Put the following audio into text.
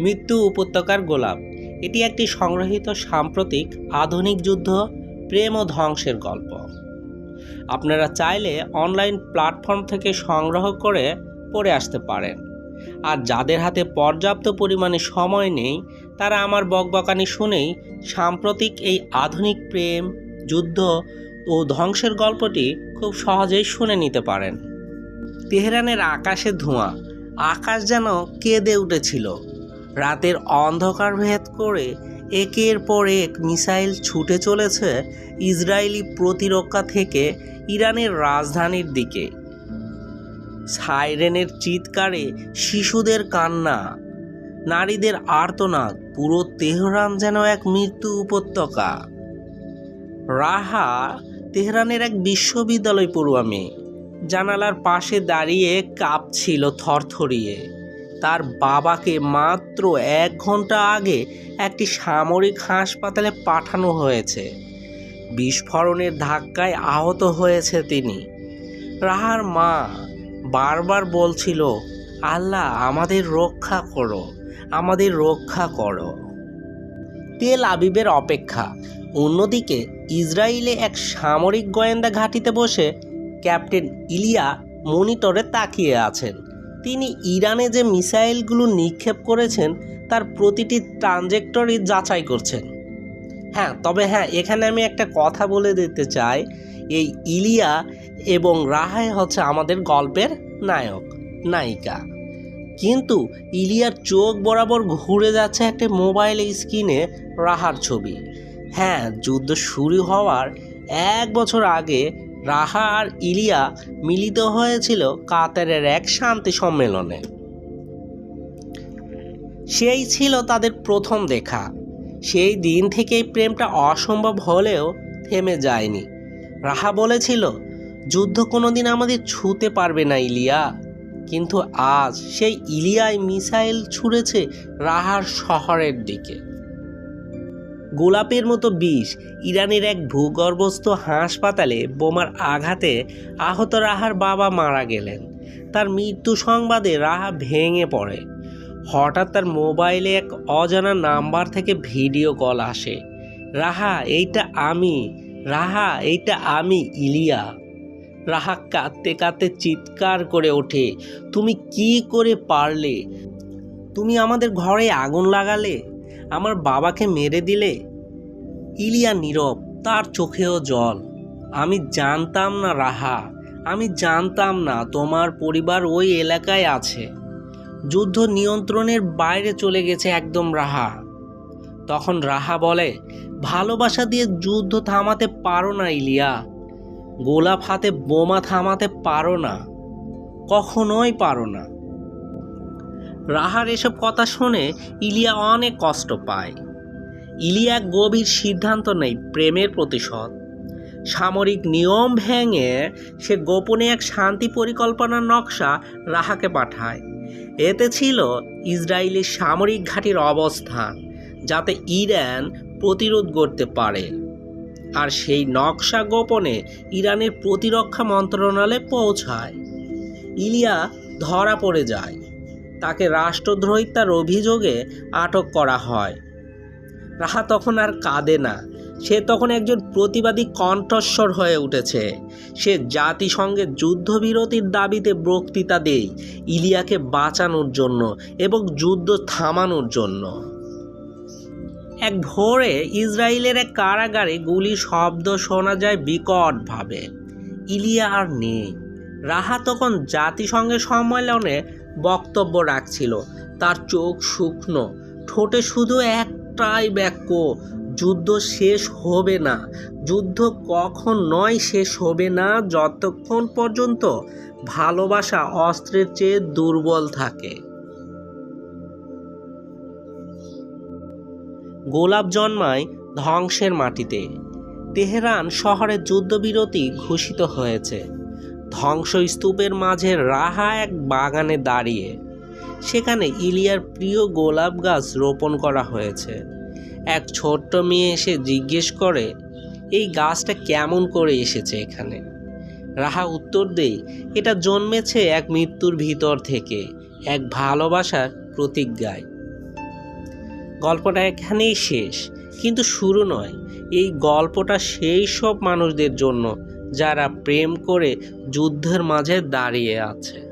মৃত্যু উপত্যকার গোলাপ। এটি একটি সংগ্রহীত সাম্প্রতিক আধুনিক যুদ্ধ, প্রেম ও ধ্বংসের গল্প। আপনারা চাইলে অনলাইন প্ল্যাটফর্ম থেকে সংগ্রহ করে পড়ে আসতে পারেন। আর যাদের হাতে পর্যাপ্ত পরিমাণে সময় নেই, তারা আমার বকবকানি শুনেই সাম্প্রতিক এই আধুনিক প্রেম, যুদ্ধ ও ধ্বংসের গল্পটি খুব সহজেই শুনে নিতে পারেন। তেহরানের আকাশে ধোঁয়া, আকাশ যেন কেঁদে উঠেছিল। রাতের অন্ধকার ভেদ করে একের পর এক মিসাইল ছুটে চলেছে ইসরায়েলি প্রতিরক্ষা থেকে ইরানের রাজধানীর দিকে। সাইরেনের চিৎকারে শিশুদের কান্না, নারীদের আর্তনাদ, পুরো তেহরান যেন এক মৃত্যু উপত্যকা। রাহা তেহরানের এক বিশ্ববিদ্যালয় পড়ুয়া মেয়ে। জানালার পাশে দাঁড়িয়ে কাঁপছিল থরথরিয়ে। তার বাবাকে মাত্র এক ঘণ্টা আগে একটি সামরিক হাসপাতালে পাঠানো হয়েছে। বিস্ফোরণের ধাক্কায় আহত হয়েছে তিনি। রাহার মা বারবার বলছিল, আল্লাহ, আমাদের রক্ষা করো, আমাদের রক্ষা করো। তেল আবিবের অপেক্ষা। অন্যদিকে ইসরায়েলে এক সামরিক গোয়েন্দা ঘাঁটিতে বসে ক্যাপ্টেন ইলিয়া মনিটরে তাকিয়ে আছেন। তিনি ইরানে যে মিসাইলগুলো নিক্ষেপ করেছেন, তার প্রতিটি ট্রানজেক্টরি যাচাই করছেন। হ্যাঁ তবে হ্যাঁ এখানে আমি একটা কথা বলে দিতে চাই। এই ইলিয়া এবং রাহাই হচ্ছে আমাদের গল্পের নায়ক, নায়িকা। কিন্তু ইলিয়ার চোখ বরাবর ঘুরে যাচ্ছে একটা মোবাইল স্ক্রিনে রাহার ছবি। হ্যাঁ যুদ্ধ শুরু হওয়ার এক বছর আগে রাহা আর ইলিয়া মিলিত হয়েছিল কাতারের এক শান্তি সম্মেলনে। সেই ছিল তাদের প্রথম দেখা। সেই দিন থেকেই প্রেমটা অসম্ভব হলেও থেমে যায়নি। রাহা বলেছিল, যুদ্ধ কোনোদিন আমাদের ছুতে পারবে না, ইলিয়া। কিন্তু আজ সেই ইলিয়ায় মিসাইল ছুঁড়েছে রাহার শহরের দিকে। গোলাপের মতো বিষ, ইরানের এক ভূগর্ভস্থ হাসপাতালে বোমার আঘাতে আহত রাহার বাবা মারা গেলেন। তার মৃত্যু সংবাদে রাহা ভেঙে পড়ে। হঠাৎ তার মোবাইলে এক অজানা নাম্বার থেকে ভিডিও কল আসে। রাহা, এইটা আমি। রাহা, এইটা আমি, ইলিয়া। রাহা কাঁদতে কাঁদতে চিৎকার করে ওঠে, তুমি কি করে পারলে? তুমি আমাদের ঘরে আগুন লাগালে? আমার বাবাকে মেরে দিলে? ইলিয়া নীরব, তার চোখেও জল। আমি জানতাম না রাহা, আমি জানতাম না তোমার পরিবার ওই এলাকায় আছে। যুদ্ধ নিয়ন্ত্রণের বাইরে চলে গেছে একদম রাহা। তখন রাহা বলে, ভালোবাসা দিয়ে যুদ্ধ থামাতে পারো না, ইলিয়া। গোলাপ হাতে বোমা থামাতে পারো না। কখনোই পারো না। রাহার এসব কথা শুনে ইলিয়া অনেক কষ্ট পায়। ইলিয়া গভীর সিদ্ধান্ত নেই প্রেমের প্রতিশোধ। সামরিক নিয়ম ভেঙে সে গোপনে এক শান্তি পরিকল্পনার নকশা রাহাকে পাঠায়। এতে ছিল ইসরায়েলের সামরিক ঘাঁটির অবস্থান, যাতে ইরান প্রতিরোধ করতে পারে। আর সেই নকশা গোপনে ইরানের প্রতিরক্ষা মন্ত্রণালয়ে পৌঁছায়। ইলিয়া ধরা পড়ে যায়। তাকে রাষ্ট্রদ্রোহিতার অভিযোগে আটক করা হয়। রাহা তখন আর কাঁদে না। সে তখন একজন প্রতিবাদী কণ্ঠস্বর হয়ে উঠেছে। সে জাতিসংঘের যুদ্ধবিরতির দাবিতে বক্তৃতা দেয় ইলিয়াকে বাঁচানোর জন্য এবং যুদ্ধ থামানোর জন্য। এক ভোরে ইসরায়েলের এক কারাগারে গুলির শব্দ শোনা যায় বিকটভাবে। ইলিয়া আর নেই। রাহা তখন জাতিসংঘের সম্মেলনে বক্তব্য রাখছিল। তার চোখ শুকনো। ঠোঁটে শুধু একটাই বাক্য, যুদ্ধ শেষ হবে না। যুদ্ধ কখন নয় শেষ হবে না, যতক্ষণ পর্যন্ত ভালোবাসা অস্ত্রের চেয়ে দুর্বল থাকে। গোলাপ জন্মায় ধ্বংসের মাটিতে। তেহরান শহরের যুদ্ধবিরতি ঘোষিত হয়েছে। ধ্বংসস্তূপের মাঝে রাহা এক বাগানে দাঁড়িয়ে। সেখানে ইলিয়ার প্রিয় গোলাপ গাছ রোপণ করা হয়েছে। এক ছোট্ট মেয়ে এসে জিজ্ঞেস করে, এই গাছটা কেমন করে এসেছে এখানে? রাহা উত্তর দেয়, এটা জন্মেছে এক মৃত্যুর ভিতর থেকে, এক ভালোবাসার প্রতিজ্ঞায়। গল্পটা এখানেই শেষ। কিন্তু শুরু নয়। এই গল্পটা সেই সব মানুষদের জন্য যারা প্রেম করে যুদ্ধের মাঝে দাঁড়িয়ে আছে।